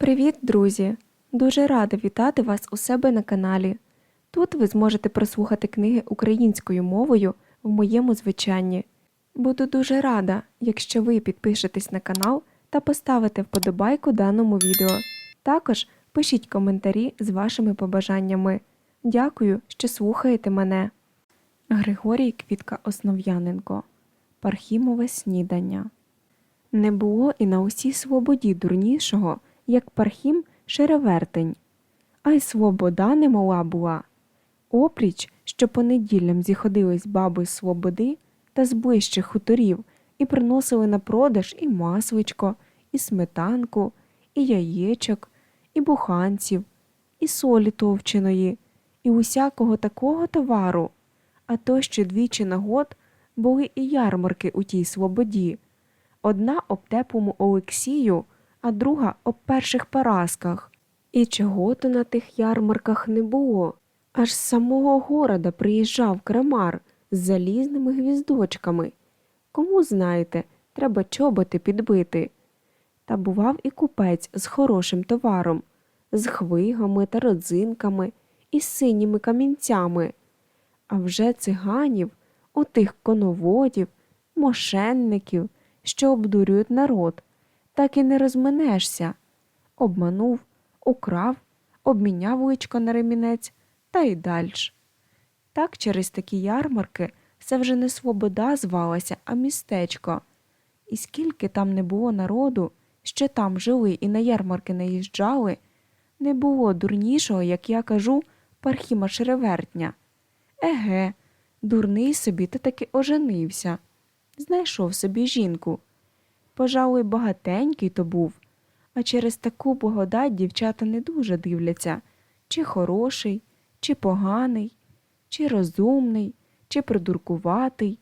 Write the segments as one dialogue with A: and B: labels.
A: Привіт, друзі! Дуже рада вітати вас у себе на каналі. Тут ви зможете прослухати книги українською мовою в моєму звичанні. Буду дуже рада, якщо ви підпишетесь на канал та поставите вподобайку даному відео. Також пишіть коментарі з вашими побажаннями. Дякую, що слухаєте мене. Григорій Квітка Основ'яненко Пархімове снідання. Не було і на усій свободі дурнішого, як Пархім Шеревертень, а й свобода немала була. Опріч, що по неділям зіходились баби свободи та з ближчих хуторів і приносили на продаж і масличко, і сметанку, і яєчок, і буханців, і солі товченої, і усякого такого товару, а то ще двічі на год були і ярмарки у тій свободі. Одна об теплому Олексію, а друга об перших Парасках. І чого то на тих ярмарках не було. Аж з самого города приїжджав крамар з залізними гвіздочками. Кому знаєте, треба чоботи підбити. Та бував і купець з хорошим товаром, з хвигами та родзинками і синіми камінцями. А вже циганів, отих коноводів, мошенників, що обдурюють народ, так і не розминешся. Обманув, украв, обміняв личко на ремінець та й дальш. Так через такі ярмарки це вже не свобода звалася, а містечко. І скільки там не було народу, що там жили і на ярмарки наїжджали, не було дурнішого, як я кажу, Пархіма Шеревертня. Еге, дурний собі та таки оженився. Знайшов собі жінку. Пожалуй, багатенький то був, а через таку благодать дівчата не дуже дивляться, чи хороший, чи поганий, чи розумний, чи придуркуватий,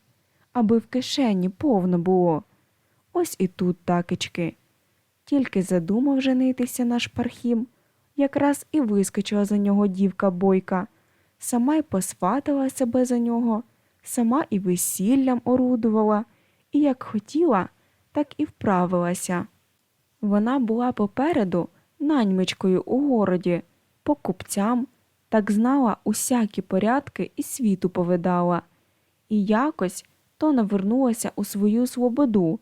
A: аби в кишені повно було. Ось і тут такички. Тільки задумав женитися наш пархім, якраз і вискочила за нього дівка бойка, сама й посватала себе за нього, сама і весіллям орудувала, і як хотіла, так і вправилася. Вона була попереду наньмичкою у городі, по купцям, так знала усякі порядки і світу повидала, і якось то навернулася у свою свободу.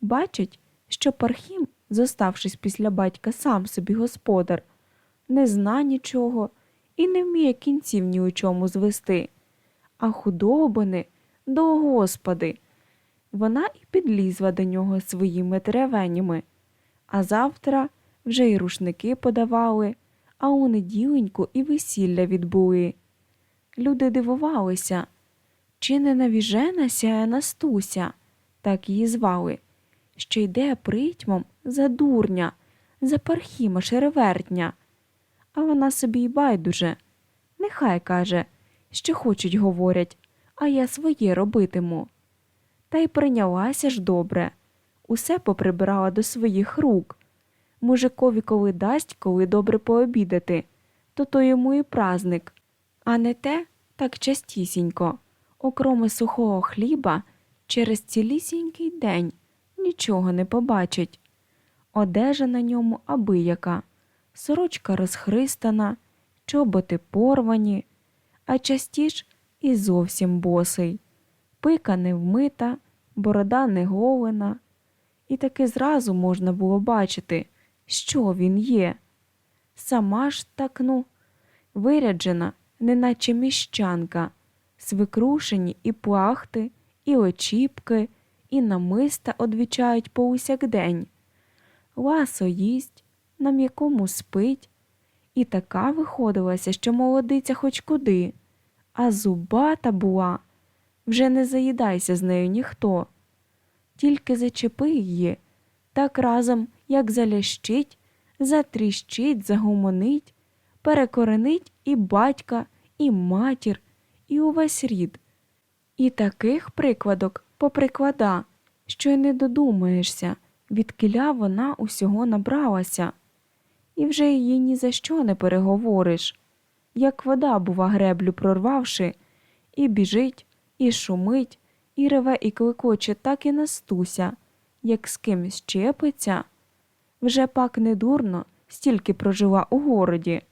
A: Бачить, що Пархім, зоставшись після батька сам собі господар, не зна нічого і не вміє кінців ні у чому звести, а худобини до господи. Вона і підлізла до нього своїми теревенями, а завтра вже й рушники подавали, а у неділеньку і весілля відбули. Люди дивувалися, чи не навіжена сяє Настуся, так її звали, що йде притьмом за дурня, за пархіма шеревертня. А вона собі й байдуже. Нехай каже, що хочуть говорять, а я своє робитиму. Та й прийнялася ж добре, усе поприбирала до своїх рук. Мужикові коли дасть, коли добре пообідати, то то йому і празник, а не те так частісінько, окроме сухого хліба, через цілісінький день нічого не побачить. Одежа на ньому абияка, сорочка розхристана, чоботи порвані, а частіш і зовсім босий, пика не вмита, борода не голена, і таки зразу можна було бачити, що він є. Сама ж так, ну, виряджена, неначе міщанка, свикрушені і плахти, і очіпки, і намиста одвічають по усякдень. Ласо їсть, на м'якому спить, і така виходилася, що молодиця хоч куди, а зубата була, вже не заїдайся з нею ніхто. Тільки зачепи її, так разом, як залящить, затріщить, загумонить, перекоренить і батька, і матір, і увесь рід. І таких прикладок поприклада, що й не додумаєшся, відкиля вона усього набралася, і вже її ні за що не переговориш. Як вода, бува, греблю прорвавши, і біжить, і шумить, і реве, і кликоче, так і настуся, як з кимсь чепиться. Вже пак недурно стільки прожила у городі.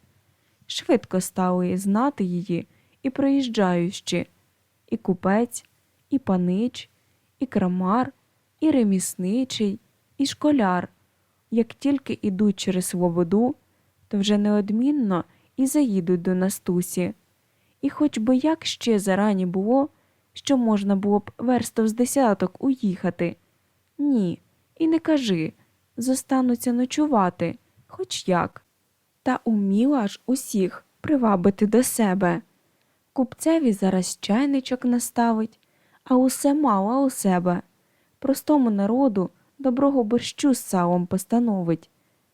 A: Швидко стали знати її і проїжджаючі, і купець, і панич, і крамар, і ремісничий, і школяр. Як тільки ідуть через свободу, то вже неодмінно і заїдуть до Настусі. І хоч би як ще зарані було, що можна було б верстов з десяток уїхати. Ні, і не кажи, зостануться ночувати, хоч як. Та уміла ж усіх привабити до себе. Купцеві зараз чайничок наставить, а усе мала у себе. Простому народу доброго борщу з салом постановить,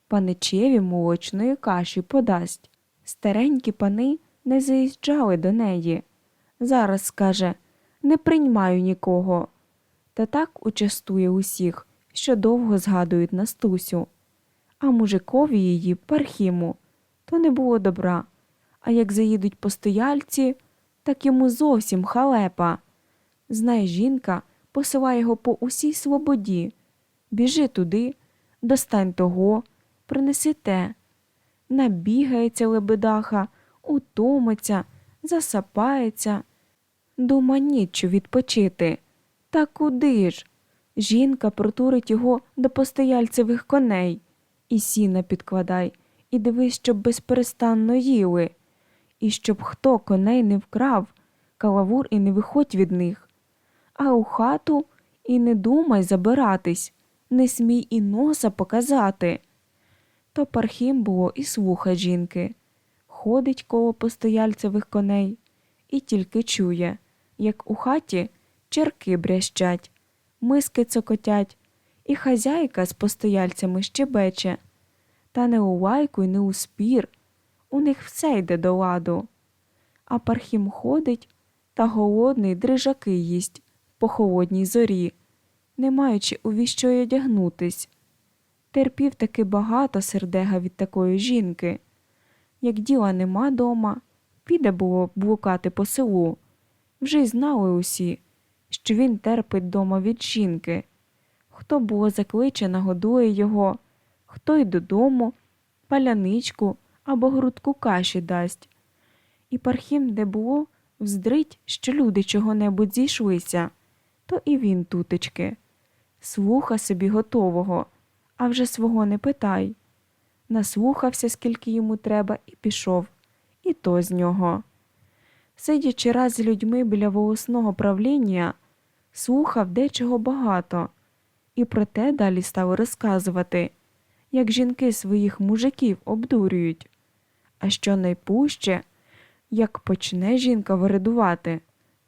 A: паничеві молочної каші подасть. Старенькі пани не заїжджали до неї. Зараз скаже не приймаю нікого. Та так участує усіх, що довго згадують Настусю. А мужикові її пархіму то не було добра. А як заїдуть постояльці, так йому зовсім халепа. Знає жінка, посилає його по усій свободі. Біжи туди, достань того, принеси те. Набігається лебедаха, утомиться, засапається. Дума ніччю відпочити. Та куди ж? Жінка протурить його до постояльцевих коней. І сіна підкладай, і дивись, щоб безперестанно їли. І щоб хто коней не вкрав, калавур і не виходь від них. А у хату і не думай забиратись, не смій і носа показати. То Пархім було і слуха жінки. Ходить коло постояльцевих коней і тільки чує, як у хаті черки брящать, миски цокотять, і хазяйка з постояльцями щебече. Та не у лайку й не у спір, у них все йде до ладу. А Пархім ходить та голодний дрижаки їсть по холодній зорі, не маючи у віщо одягнутись. Терпів таки багато сердега від такої жінки. Як діла нема дома, піде було блукати по селу. Вже й знали усі, що він терпить дома від жінки. Хто було закличе, нагодує його, хто й додому, паляничку або грудку каші дасть. І Пархім, де було, вздрить, що люди чого-небудь зійшлися, то і він тутечки. Слуха собі готового, а вже свого не питай. Наслухався, скільки йому треба, і пішов, і то з нього. Сидячи раз з людьми біля волосного правління, слухав дечого багато, і про те далі став розказувати, як жінки своїх мужиків обдурюють. А що найпуще, як почне жінка виридувати,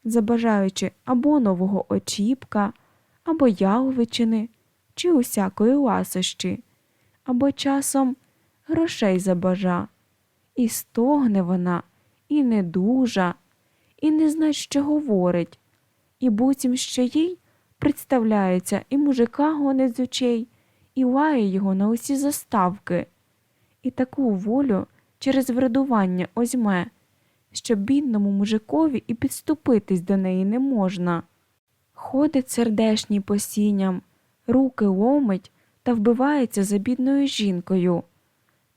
A: забажаючи або нового очіпка, або яловичини, чи усякої ласощі, або часом грошей забажа. І стогне вона, і не дужа, і не знає, що говорить, і буцім ще їй представляється і мужика гонить з очей, і лає його на усі заставки, і таку волю через врадування озьме, що бідному мужикові і підступитись до неї не можна. Ходить сердешній по сіням, руки ломить та вбивається за бідною жінкою.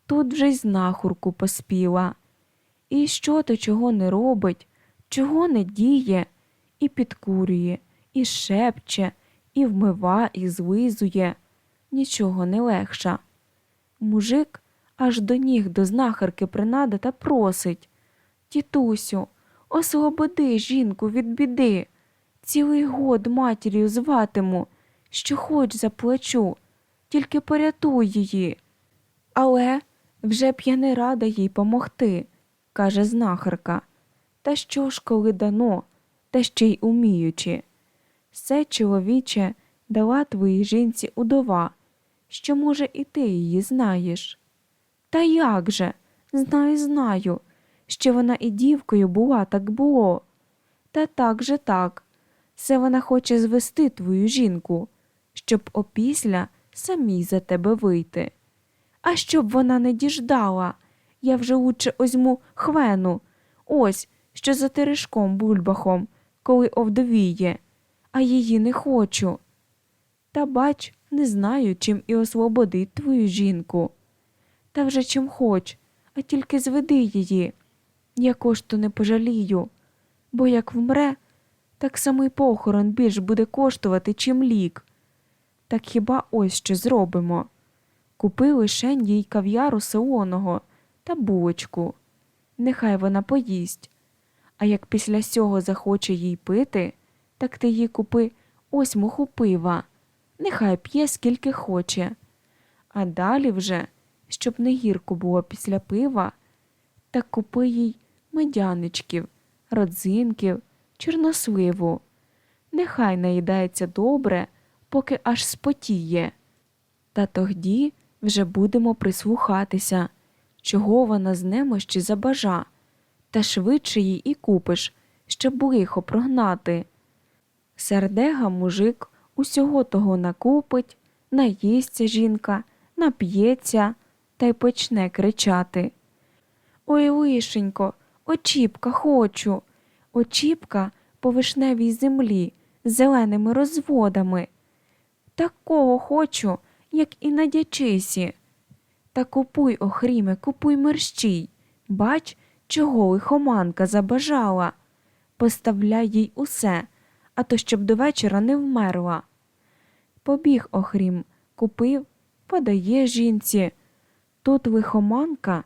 A: Тут вже й знахурку поспіла. І що то чого не робить, чого не діє, і підкурює, і шепче, і вмива, і злизує, нічого не легша. Мужик аж до ніг до знахарки принада та просить Тітусю, освободи жінку від біди. Цілий год матір'ю зватиму, що хоч заплачу, тільки порятуй її. Але вже б я не рада їй помогти, каже знахарка. Та що ж, коли дано, та ще й уміючи. Все, чоловіче, дала твоїй жінці удова, що, може, і ти її знаєш. Та як же? Знаю, знаю, що вона і дівкою була, так було. Та так же так. Це вона хоче звести твою жінку, щоб опісля самій за тебе вийти. А щоб вона не діждала, я вже лучше озьму хвену, ось що за теришком бульбахом, коли овдовіє, а її не хочу. Та бач, не знаю, чим і освободить твою жінку. Та вже чим хоч, а тільки зведи її. Я кошту не пожалію, бо як вмре, так самий похорон більш буде коштувати, чим лік. Так хіба ось що зробимо? Купи лишень їй кав'яру солоного та булочку. Нехай вона поїсть. А як після сього захоче їй пити, так ти їй купи ось муху пива. Нехай п'є скільки хоче. А далі вже, щоб не гірко було після пива, так купи їй медяничків, родзинків, чорносливу. Нехай наїдається добре, поки аж спотіє. Та тоді вже будемо прислухатися, чого вона з немощі забажа, та швидше їй і купиш, щоб лихо прогнати. Сердега мужик усього того накупить, наїсться жінка, нап'ється та й почне кричати. Ой, лишенько, очіпка хочу, очіпка по вишневій землі з зеленими розводами. Такого хочу, як і на дячисі. Та купуй, охріме, купуй мерщій. Бач, чого лихоманка забажала. Поставляй їй усе, а то щоб до вечора не вмерла. Побіг охрім, купив, подає жінці. Тут лихоманка,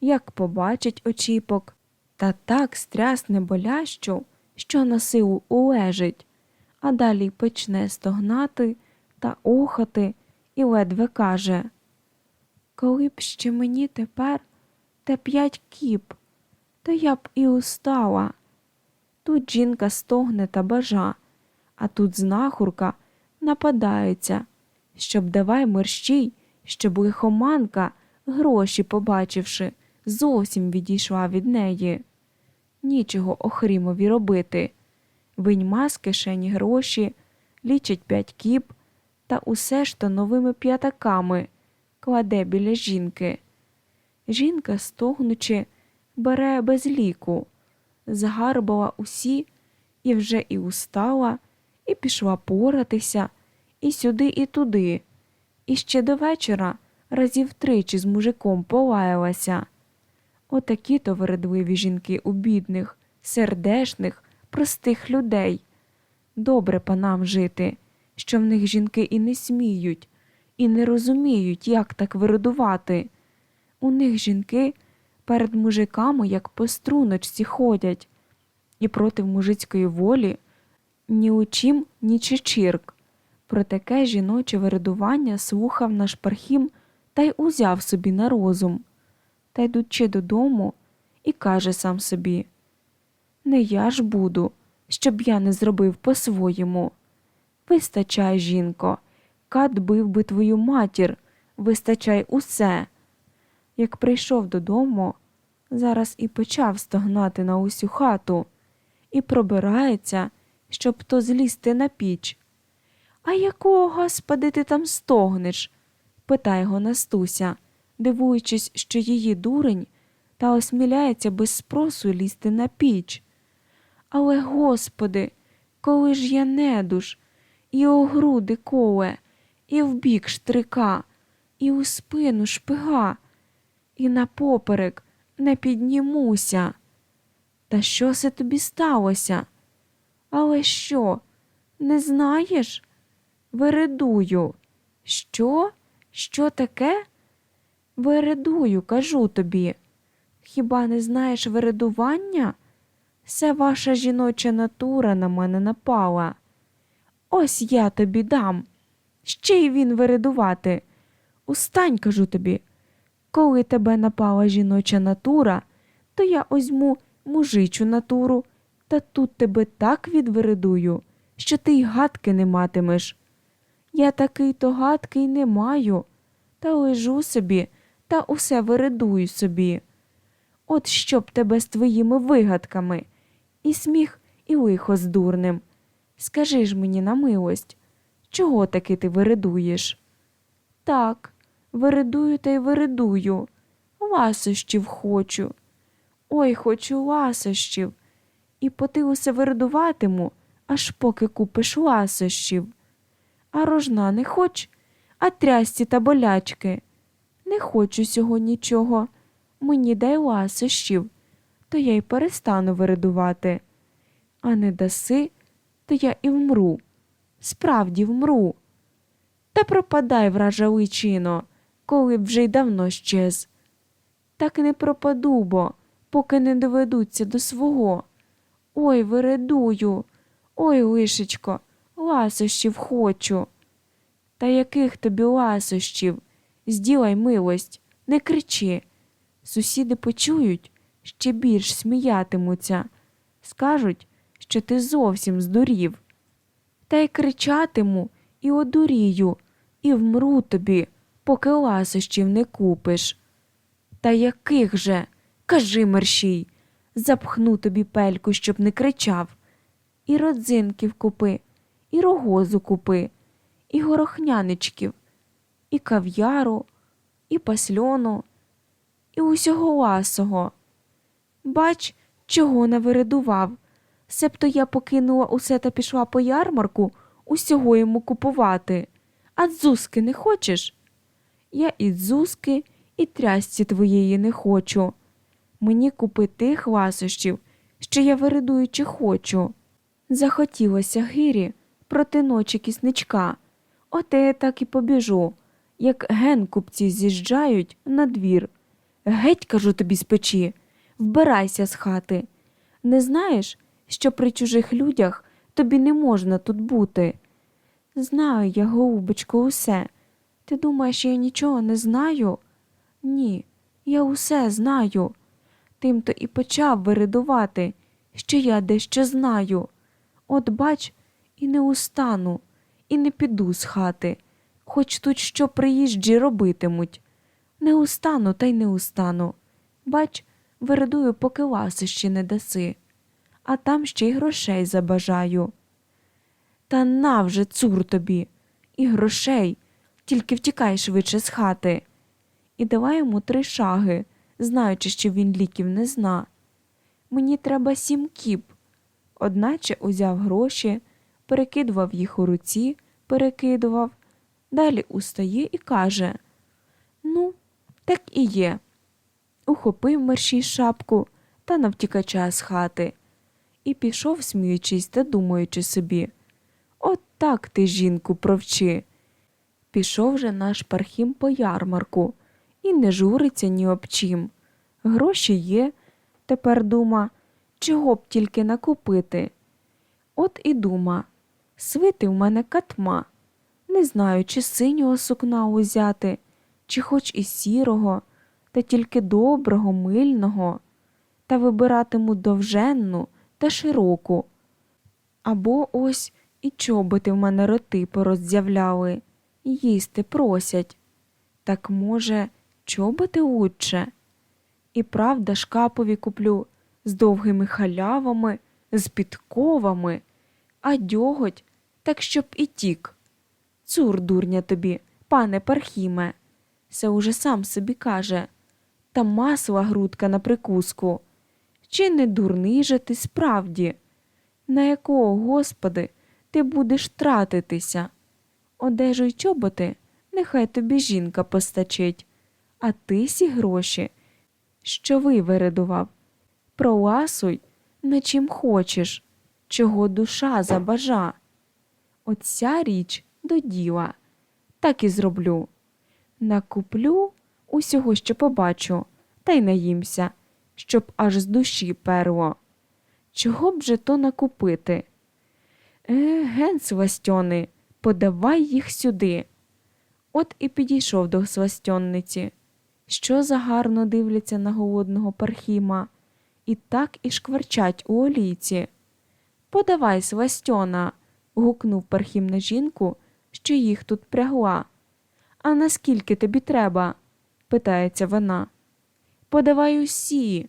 A: як побачить очіпок, та так стрясне болящу, що на силу улежить, а далі почне стогнати та охати і ледве каже Коли б ще мені тепер те п'ять кіп, то я б і устала. Тут жінка стогне та бажа, а тут знахурка нападається, щоб давай мерщій, щоб лихоманка, гроші побачивши, зовсім відійшла від неї. Нічого Охрімові робити. Виньма з кишені гроші, лічить п'ять кіп та усе ж то новими п'ятаками кладе біля жінки. Жінка, стогнучи, бере без ліку, згарбала усі і вже і устала, і пішла поратися, і сюди, і туди, і ще до вечора разів тричі з мужиком полаялася. Отакі то вередливі жінки у бідних, сердешних, простих людей. Добре панам жити, що в них жінки і не сміють, і не розуміють, як так вирадувати. У них жінки перед мужиками, як по струночці, ходять, і проти мужицької волі ні у чим, ні чечірк. Про таке жіноче вирадування слухав наш пархім та й узяв собі на розум. Та йдучи додому, і каже сам собі Не я ж буду, щоб я не зробив по-своєму. Вистачай, жінко, кат бив би твою матір, вистачай усе. Як прийшов додому, зараз і почав стогнати на усю хату і пробирається, щоб то злізти на піч. А якого, господи, ти там стогнеш? питає його Настуся, дивуючись, що її дурень та осміляється без спросу лізти на піч. Але, господи, коли ж я недуж, і о груди коле, і в бік штрика, і у спину шпига, і на поперек не піднімуся. Та що це тобі сталося? Але що, не знаєш? Вередую. Що? Що таке? Вередую, кажу тобі. Хіба не знаєш вередування? Це ваша жіноча натура на мене напала. Ось я тобі дам. Ще й він вередувати. Устань, кажу тобі. Коли тебе напала жіноча натура, то я озьму мужичу натуру, та тут тебе так відвередую, що ти й гадки не матимеш. Я такий то гадкий не маю, та лежу собі та усе вередую собі. От щоб тебе з твоїми вигадками, і сміх, і лихо з дурним. Скажи ж мені на милость, чого таки ти вередуєш? Так, вередую та й вередую. Ласощів хочу. Ой, хочу ласощів. І по ти усе вередуватиму, аж поки купиш ласощів. А рожна не хоч, а трясці та болячки. Не хочу сього нічого. Мені дай ласощів, то я й перестану виридувати. А не даси, то я і вмру. Справді вмру. Та пропадай, вража личино, коли б вже й давно щез. Так не пропаду, бо, поки не доведуться до свого. Ой, виридую, ой, лишечко, ласощів хочу. Та яких тобі ласощів? Зділай милость, не кричи. Сусіди почують, ще більш сміятимуться, скажуть, що ти зовсім здурів. Та й кричатиму, і одурію, і вмру тобі, поки ласощів не купиш. Та яких же? Кажи мерщій, запхну тобі пельку, щоб не кричав. І родзинків купи, і рогозу купи, і горохняничків, і кав'яру, і пасльону, і усього ласого. Бач, чого навиридував. Себто я покинула усе та пішла по ярмарку усього йому купувати. А дзузки не хочеш? Я і дзузки, і трясці твоєї не хочу. Мені купи тих ласощів, що я виридуючи хочу. Захотілося гирі проти ночі кісничка. Оте я так і побіжу, як ген купці з'їжджають на двір. Геть, кажу тобі з печі, вбирайся з хати. Не знаєш, що при чужих людях тобі не можна тут бути? Знаю я, голубочко, усе. Ти думаєш, я нічого не знаю? Ні, я усе знаю. Тим-то і почав виридувати, що я дещо знаю. От бач, і не устану, і не піду з хати, хоч тут що приїжджі робитимуть. Не устану, та й не устану. Бач, виридую, поки ласощі не даси, а там ще й грошей забажаю. Та на вже, цур тобі, і грошей, тільки втікай швидше з хати. І давай йому три шаги, знаючи, що він ліків не зна. Мені треба сім кіп. Одначе узяв гроші, перекидував їх у руці, перекидував, далі устає і каже Ну, так і є. Ухопив мерщій шапку та навтікача з хати і пішов, сміючись та думаючи собі. От так ти, жінку, провчи. Пішов же наш пархім по ярмарку і не журиться ні об чим. Гроші є, тепер дума, чого б тільки накупити. От і дума, свити в мене катма. Не знаю, чи синього сукна узяти, чи хоч і сірого, та тільки доброго, мильного, та вибиратиму довженну та широку. Або ось і чоботи в мене роти пороздзявляли, і їсти просять. Так, може, чоботи лучше? І правда шкапові куплю з довгими халявами, з підковами, а дьоготь так щоб і тік. Цур, дурня тобі, пане Пархіме, се уже сам собі каже, та масла грудка на прикуску. Чи не дурний же ти справді? На якого, Господи, ти будеш тратитися? Одежу й чоботи, нехай тобі жінка постачить, а ти сі гроші, що вивередував, проласуй, на чим хочеш, чого душа забажа. Оця річ до діла, так і зроблю. Накуплю усього, що побачу, та й наїмся, щоб аж з душі перло. Чого б же то накупити? Е, ген, свастьони, подавай їх сюди. От і підійшов до свастьонниці. Що за гарно дивляться на голодного пархіма, і так і шкварчать у олійці. Подавай, свастьона, гукнув пархім на жінку, що їх тут прягла. А наскільки тобі треба? питається вона. Подавай усі,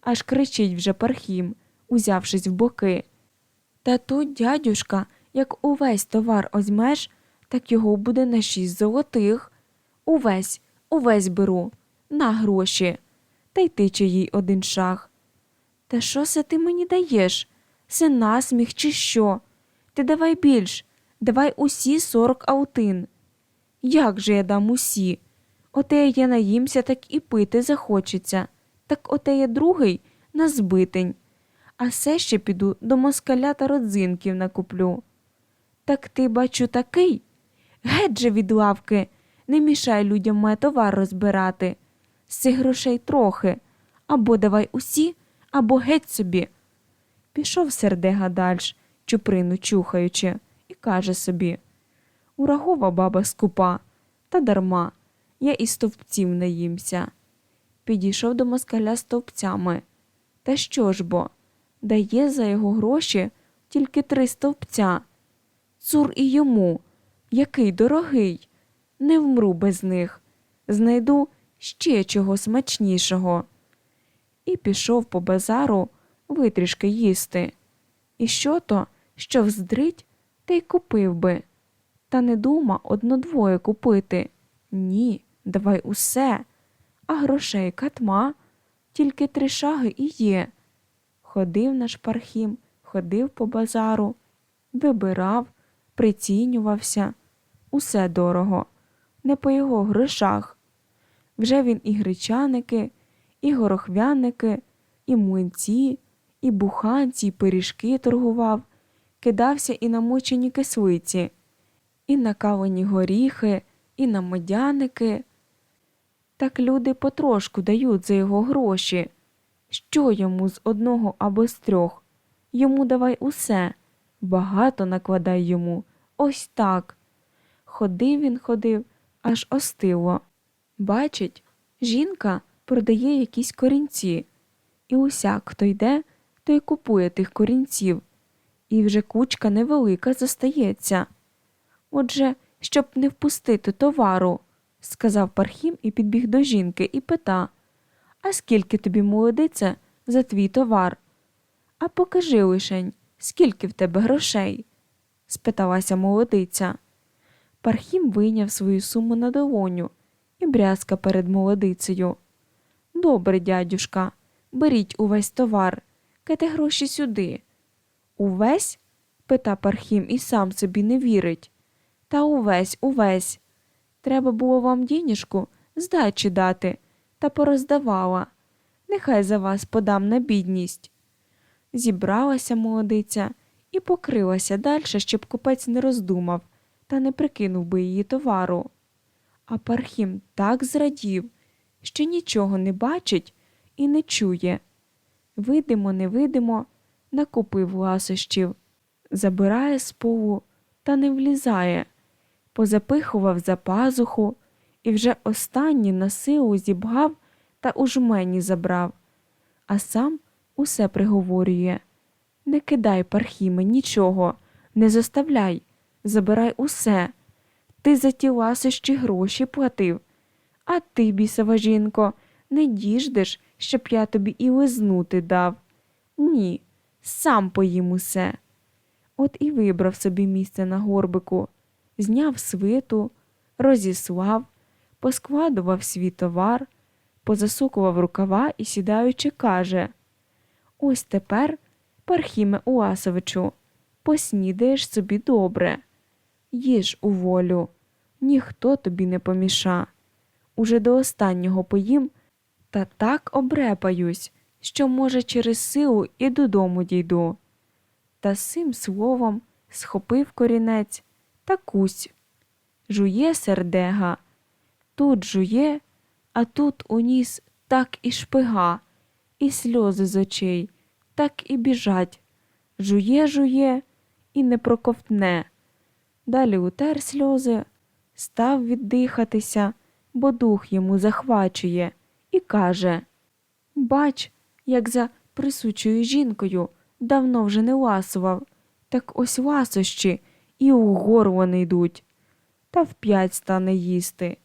A: аж кричить вже пархім, узявшись в боки. Та тут, дядюшка, як увесь товар озьмеш, так його буде на шість золотих. Увесь, увесь беру, на гроші, та й тиче їй один шаг. Та що се ти мені даєш? Це насміх, чи що? Ти давай більш, давай усі сорок аутин. Як же я дам усі? Оте я наїмся, так і пити захочеться. Так оте я другий на збитень. А все ще піду до москаля та родзинків накуплю. Так ти, бачу, такий? Геть же від лавки, не мішай людям має товар розбирати. З цих грошей трохи, або давай усі, або геть собі. Пішов сердега дальш, чуприну чухаючи, і каже собі Урагова баба скупа, та дарма, я і стовпців наїмся. Підійшов до москаля стовпцями. Та що ж бо, дає за його гроші тільки три стовпця. Цур і йому, який дорогий, не вмру без них, знайду ще чого смачнішого. І пішов по базару витрішки їсти. І що то, що вздрить, та й купив би. Та не дума одно-двоє купити. Ні, давай усе. А грошей катма, тільки три шаги і є. Ходив наш пархім, ходив по базару, вибирав, прицінювався. Усе дорого, не по його грошах. Вже він і гречаники, і горохвяники, і млинці, і буханці, і пиріжки торгував, кидався і на мочені кислиці, і на кавані горіхи, і на медяники. Так люди потрошку дають за його гроші. Що йому з одного або з трьох? Йому давай усе, багато накладай йому, ось так. Ходив він ходив, аж остило. Бачить, жінка продає якісь корінці, і усяк, хто йде, той купує тих корінців, і вже кучка невелика зостається. Отже, щоб не впустити товару, сказав Пархім і підбіг до жінки і пита А скільки тобі молодиця за твій товар? А покажи лишень, скільки в тебе грошей? спиталася молодиця. Пархім вийняв свою суму на долоню і брязка перед молодицею. Добре, дядюшка, беріть увесь товар, кайте гроші сюди. Увесь? пита Пархім і сам собі не вірить. Та увесь, увесь. Треба було вам дінішку здачі дати, та пороздавала. Нехай за вас подам на бідність. Зібралася молодиця і покрилася далі, щоб купець не роздумав та не прикинув би її товару. А Пархім так зрадів, що нічого не бачить і не чує. Видимо, невидимо, накупив ласощів, забирає з полу та не влізає, позапихував за пазуху і вже останні на силу зібгав та у жмені забрав, а сам усе приговорює Не кидай, Пархіме, нічого, не заставляй, забирай усе. Ти за ті ласощі гроші платив. А ти, бісова жінко, не діждеш, щоб я тобі і лизнути дав. Ні, сам поїм усе. От і вибрав собі місце на горбику, зняв свиту, розіслав, поскладував свій товар, позасукував рукава і, сідаючи, каже Ось тепер, Пархіме Уасовичу, поснідаєш собі добре. Їж у волю, ніхто тобі не поміша. Уже до останнього поїм, та так обрепаюсь, що, може, через силу і додому дійду. Та з цим словом схопив корінець та кусь. Жує сердега, тут жує, а тут у ніс так і шпига, і сльози з очей, так і біжать. Жує, жує і не проковтне. Далі утер сльози, став віддихатися, бо дух йому захвачує, і каже Бач, як за присучою жінкою давно вже не ласував, так ось ласощі і у горло не йдуть. Та вп'ять стане їсти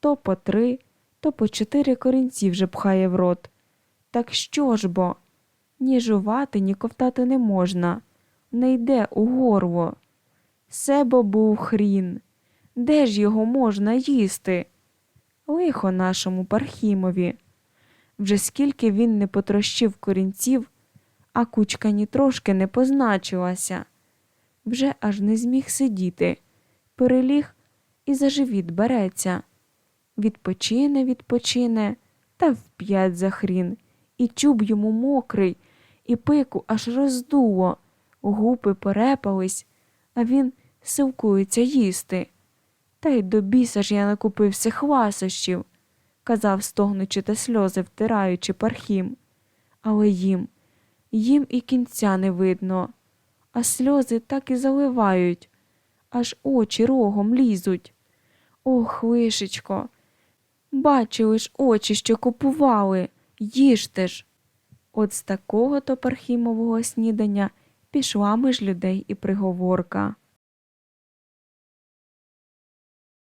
A: то по три, то по чотири корінці вже пхає в рот. Так що ж бо? Ні жувати, ні ковтати не можна, не йде у горло. Себо був хрін. Де ж його можна їсти? Лихо нашому Пархімові. Вже скільки він не потрощив корінців, а кучка ні трошки не позначилася. Вже аж не зміг сидіти, переліг і за живіт береться. Відпочине, відпочине, та вп'ять за хрін. І чуб йому мокрий, і пику аж роздуло, губи порепались, а він силкується їсти. Та й до біса ж я накупився хвасощів, казав, стогнучи та сльози втираючи пархім. Але їм, їм і кінця не видно, а сльози так і заливають, аж очі рогом лізуть. Ох, лишечко, бачили ж очі, що купували, їжте ж. От з такого то пархімового снідання пішла між людей і приговорка.